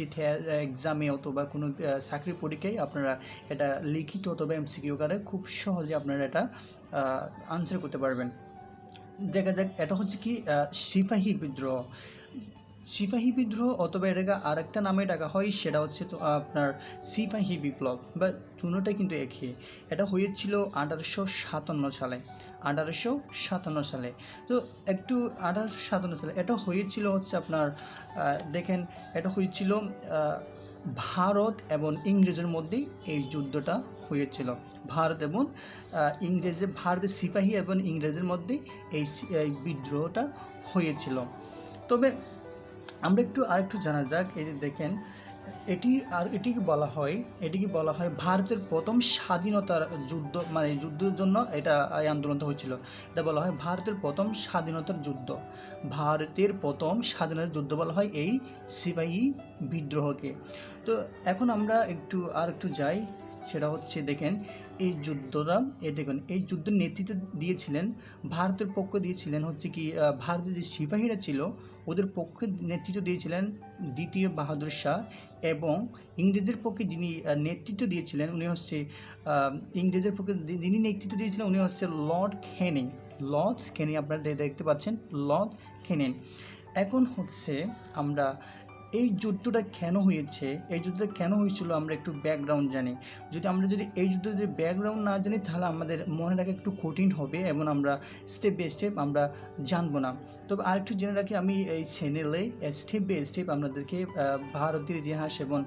Varsity এক্সামে অথবা কোনো চাকরির পরীক্ষায় আপনারা এটা লিখিত অথবা এমসিকিউ কারে খুব সহজে আপনারা এটা আনসার করতে পারবেন। দেখা যাক, এটা হচ্ছে কি সিপাহী বিদ্রোহ। সিপাহী বিদ্রোহ অথবা এটাকে আরেকটা নামে ডাকা হয়, সেটা হচ্ছে তো আপনার সিপাহী বিপ্লব। বা দুটোটাই কিন্তু একই। এটা হয়েছিল আঠারোশো সাতান্ন সালে। আঠারোশো সাতান্ন সালে। তো একটু আঠারোশো সাতান্ন সালে। এটা হয়েছিল হচ্ছে আপনার দেখেন, এটা হয়েছিল ভারত এবং ইংরেজের মধ্যেই এই যুদ্ধটা হয়েছিল। ভারত এবং ইংরেজে ভারতের সিপাহী এবং ইংরেজের মধ্যে এই বিদ্রোহটা হয়েছিল। তবে আমরা একটু আরেকটু জানা যাক, এই যে দেখেন, এটি আর এটিকে বলা হয়, এটিকে বলা হয় ভারতের প্রথম স্বাধীনতার যুদ্ধ মানে যুদ্ধের জন্য এটা এই আন্দোলনটা হয়েছিল। এটা বলা হয় ভারতের প্রথম স্বাধীনতার যুদ্ধ। ভারতের প্রথম স্বাধীনতার যুদ্ধ বলা হয় এই সিপাহী বিদ্রোহকে। তো এখন আমরা একটু আর একটু যাই। সেটা হচ্ছে দেখেন, এই যুদ্ধটা এই দেখুন, এই যুদ্ধের নেতৃত্ব দিয়েছিলেন, ভারতের পক্ষ দিয়েছিলেন হচ্ছে কি ভারতের যে সিপাহীরা ছিল, ওদের পক্ষে নেতৃত্ব দিয়েছিলেন দ্বিতীয় বাহাদুর শাহ এবং ইংরেজের পক্ষে যিনি নেতৃত্ব দিয়েছিলেন, উনি হচ্ছে ইংরেজের পক্ষে যিনি নেতৃত্ব দিয়েছিলেন, উনি হচ্ছে লর্ড খেনিং লর্ড খেনিং আপনারা দেখতে পাচ্ছেন, লর্ড খেনিং এখন হচ্ছে আমরা এই যুদ্ধটা কেন হয়েছে? এই যুদ্ধটা কেন হয়েছিল আমরা একটু ব্যাকগ্রাউন্ড জানি। যদি আমরা যদি এই যুদ্ধের যদি ব্যাকগ্রাউন্ড না জানি, তাহলে আমাদের মনে রাখা একটু কঠিন হবে এবং আমরা স্টেপ বাই স্টেপ আমরা জানব না। তবে আরেকটু জেনে রাখি, আমি এই চ্যানেলে স্টেপ বাই স্টেপ আপনাদেরকে ভারতের ইতিহাস এবং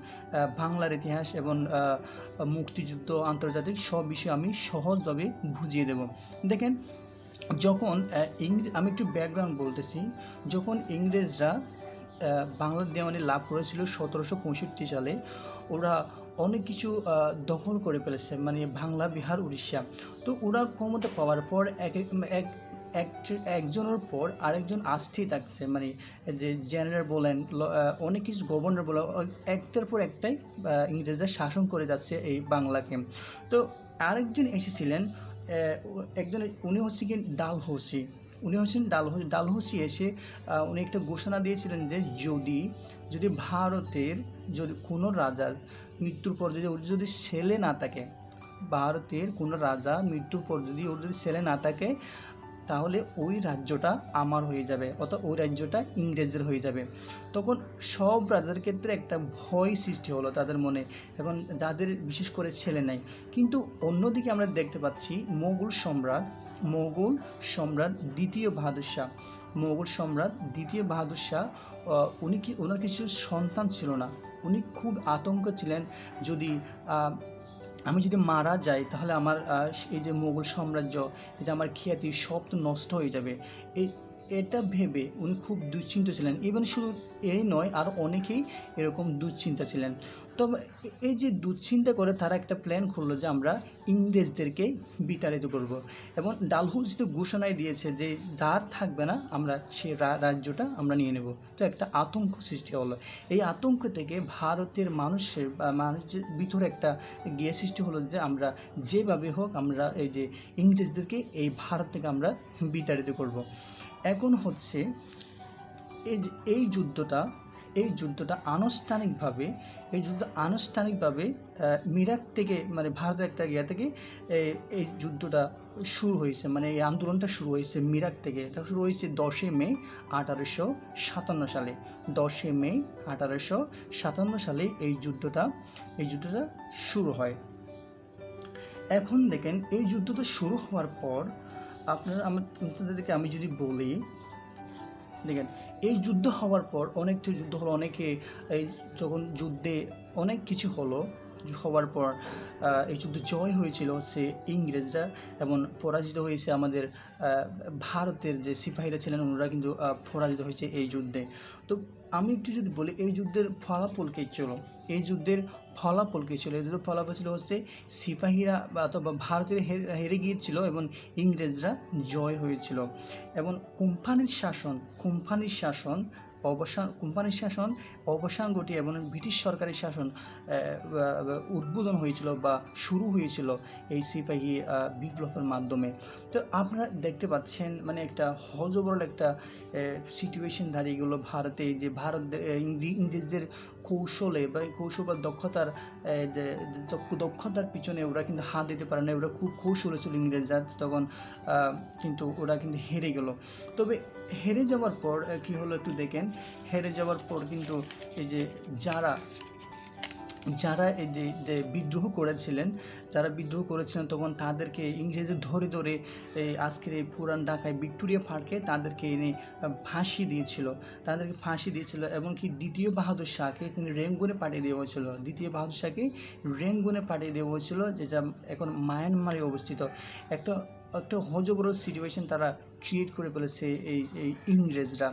বাংলার ইতিহাস এবং মুক্তিযুদ্ধ, আন্তর্জাতিক সব বিষয়ে আমি সহজভাবে বুঝিয়ে দেব। দেখেন, যখন ইংরেজ, আমি একটু ব্যাকগ্রাউন্ড বলতেছি। যখন ইংরেজরা বাংলার দেওয়ানি লাভ করেছিল সতেরোশো পঁয়ষট্টি সালে। ওরা অনেক কিছু দখল করে ফেলেছে মানে বাংলা বিহার উড়িষ্যা। তো ওরা ক্ষমতা পাওয়ার পর এক এক- এক এক- একজনের পর আরেকজন আসতেই থাকছে মানে যে জেনারেল বলেন অনেক কিছু গভর্নর বলেন একটার পর একটাই আহ, ইংরেজরা শাসন করে যাচ্ছে এই বাংলাকে। তো আরেকজন এসেছিলেন একজন উনি হচ্ছে কি ডালহৌসি উনি হচ্ছেন ডালহৌসি ডালহৌসি এসে উনি একটা ঘোষণা দিয়েছিলেন যে যদি যদি ভারতের, যদি কোনো রাজার মৃত্যুর পর যদি ওর যদি ছেলে না থাকে, ভারতের কোনো রাজা মৃত্যুর পর যদি ওর যদি ছেলে না থাকে, তাহলে ওই রাজ্যটা আমার হয়ে যাবে, অর্থাৎ ওই রাজ্যটা ইংরেজের হয়ে যাবে। তখন সব রাজার ক্ষেত্রে একটা ভয় সৃষ্টি হলো তাদের মনে এবং যাদের বিশেষ করে ছেলে নাই। কিন্তু অন্যদিকে আমরা দেখতে পাচ্ছি মোগল সম্রাট মোগল সম্রাট দ্বিতীয় বাহাদুর শাহ মোগল সম্রাট দ্বিতীয় বাহাদুর শাহ উনি কি, ওনার কিছু সন্তান ছিল না। উনি খুব আতঙ্ক ছিলেন যদি আমি যদি মারা যাই তাহলে আমার এই যে মোগল সাম্রাজ্য যে আমার খ্যাতি সব তো নষ্ট হয়ে যাবে। এই এটা ভেবে উনি খুব দুশ্চিন্ত ছিলেন। ইভেন শুধু এই নয়, আর অনেকেই এরকম দুশ্চিন্তা ছিলেন। এ- এই যে দুশ্চিন্তা করে তারা একটা প্ল্যান খুললো যে আমরা ইংরেজদেরকে বিতাড়িত করব। এবং ডালহুজ তো ঘোষণায় দিয়েছে যে যার থাকবে না, আমরা রা- রাজ্যটা আমরা নিয়ে নেব। তো একটা আতঙ্ক সৃষ্টি হলো। এই আতঙ্ক থেকে ভারতের মানুষের বা মানুষের ভিতরে একটা গিয়ে সৃষ্টি হলো যে আমরা যেভাবে হোক আমরা এই যে ইংরেজদেরকে এই ভারত থেকে আমরা বিতাড়িত করব। এখন হচ্ছে এই এই যুদ্ধটা এই যুদ্ধটা আনুষ্ঠানিকভাবে এই যুদ্ধ আনুষ্ঠানিকভাবে মিরাক থেকে মানে ভারতের একটা ইয়া থেকে এই- যুদ্ধটা শুরু হয়েছে মানে এই আন্দোলনটা শুরু হয়েছে মিরাক থেকে। এটা শুরু হয়েছে দশই মে আঠারোশো সাতান্ন সালে। দশই মে আঠারোশো সাতান্ন সালে এই যুদ্ধটা এই যুদ্ধটা শুরু হয়। এখন দেখেন, এই যুদ্ধটা শুরু হওয়ার পর, আপনারা, আমার, আপনাদেরকে আমি যদি বলি দেখেন, এই যুদ্ধ হওয়ার পর অনেক যুদ্ধ হলো, অনেকে এই যখন যুদ্ধে অনেক কিছু হলো, হওয়ার পর এই যুদ্ধ জয় হয়েছিল হচ্ছে ইংরেজরা এবং পরাজিত হয়েছে আমাদের ভারতের যে সিপাহীরা ছিলেন, ওনারা কিন্তু পরাজিত হয়েছে এই যুদ্ধে। তো আমি একটু যদি বলি, এই যুদ্ধের ফলাফল কী ছিল এই যুদ্ধের ফলাফল কী ছিল এই যুদ্ধের ফলাফল ছিল হচ্ছে সিপাহীরা অথবা ভারতের হেরে হেরে গিয়েছিল এবং ইংরেজরা জয় হয়েছিল। এবং কোম্পানির শাসন কোম্পানির শাসন অবসান কোম্পানির শাসন, অবসান ঘটিয়ে এবং ব্রিটিশ সরকারি শাসন উদ্বোধন হয়েছিল বা শুরু হয়েছিল এই সিপাহী বিপ্লবের মাধ্যমে। তো আপনারা দেখতে পাচ্ছেন মানে একটা হজবরল একটা সিচুয়েশন দাঁড়িয়ে গেলো ভারতে, যে ভারত ইংরেজদের কৌশলে বা কৌশল বা দক্ষতার দক্ষতার পিছনে ওরা কিন্তু হাত দিতে পারে না। ওরা খুব কৌশলে ছিল ইংরেজরা, তখন কিন্তু ওরা কিন্তু হেরে গেল। তবে হেরে যাওয়ার পর কি হলো একটু দেখেন। হেরে যাওয়ার পর কিন্তু এই যে যারা যারা এই যে বিদ্রোহ করেছিলেন, যারা বিদ্রোহ করেছিলেন তখন তাদেরকে ইংরেজি ধরে ধরে এই আজকের এই পুরান ঢাকায় ভিক্টোরিয়া পার্কে তাদেরকে এনে ফাঁসি দিয়েছিল। তাদেরকে ফাঁসি দিয়েছিল এবং কি দ্বিতীয় বাহাদুর শাহকে তিনি রেঙ্গুনে পাঠিয়ে দেওয়া হয়েছিল। দ্বিতীয় বাহাদুর শাহকে রেঙ্গুনে পাঠিয়ে দেওয়া হয়েছিল যেটা এখন মায়ানমারে অবস্থিত। একটা একটা হজবড় সিচুয়েশন তারা ক্রিয়েট করে ফেলেছে এই এই ইংরেজরা।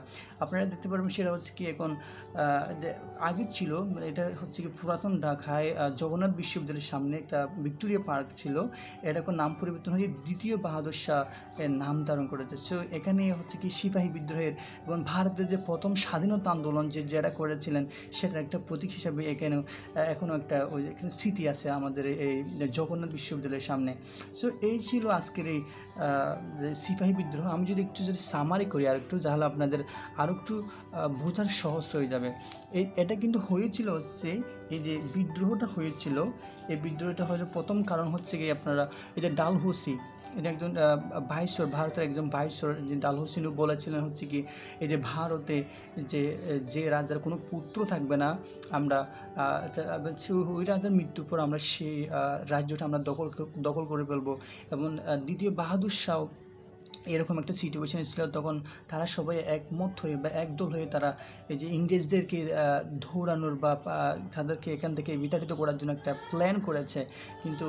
আপনারা দেখতে পারবেন সেটা হচ্ছে কি এখন আগে ছিল মানে এটা হচ্ছে কি পুরাতন ঢাকায় জগন্নাথ বিশ্ববিদ্যালয়ের সামনে একটা ভিক্টোরিয়া পার্ক ছিল। এটা এখন নাম পরিবর্তন হয়ে দ্বিতীয় বাহাদুর শাহ এর নাম ধারণ করেছে। সো এখানে হচ্ছে কি সিপাহী বিদ্রোহের এবং ভারতের যে প্রথম স্বাধীনতা আন্দোলন যে যারা করেছিলেন, সেটার একটা প্রতীক হিসাবে এখানেও এখনও একটা ওই এখানে স্মৃতি আছে আমাদের এই জগন্নাথ বিশ্ববিদ্যালয়ের সামনে। সো এই ছিল আজকের এই যে সিপাহী বিদ্রোহ, আমি যদি একটু যদি সামারি করি আর একটু, তাহলে আপনাদের আরও একটু বোঝার সহজ হয়ে যাবে। এই এটা কিন্তু হয়েছিল হচ্ছে এই যে বিদ্রোহটা হয়েছিল, এই বিদ্রোহটা হয়েছে প্রথম কারণ হচ্ছে কি আপনারা, এই যে ডালহৌসি, এটা একজন ভাইশ্বর ভারতের একজন ভাইশ্বর যে ডালহৌসিনু বলেছিলেন হচ্ছে কি এই যে ভারতে যে যে রাজার কোনো পুত্র থাকবে না, আমরা ওই রাজার মৃত্যুর পর আমরা সেই রাজ্যটা আমরা দখল দখল করে ফেলব। এবং দ্বিতীয় বাহাদুর শাহ এরকম একটা সিচুয়েশন ছিল তখন তারা সবাই একমত হয়ে বা একদল হয়ে তারা এই যে ইংরেজদেরকে আহ, দৌড়ানোর বা তাদেরকে এখান থেকে বিতাড়িত করার জন্য একটা প্ল্যান করেছে। কিন্তু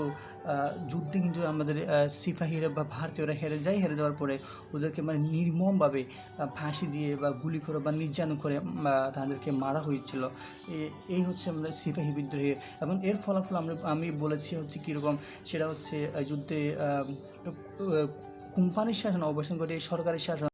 যুদ্ধে কিন্তু আমাদের সিপাহীরা বা ভারতীয়রা হেরে যায় হেরে যাওয়ার পরে ওদেরকে মানে নির্মমভাবে ফাঁসি দিয়ে বা গুলি করে বা নির্যাতন করে তাদেরকে মারা হয়েছিল। এই হচ্ছে আমাদের সিপাহী বিদ্রোহের। এবং এর ফলাফল আমরা আমি বলেছি হচ্ছে কীরকম সেটা হচ্ছে যুদ্ধে কোম্পানির শাসন অবসান ঘটিয়ে সরকারি শাসন।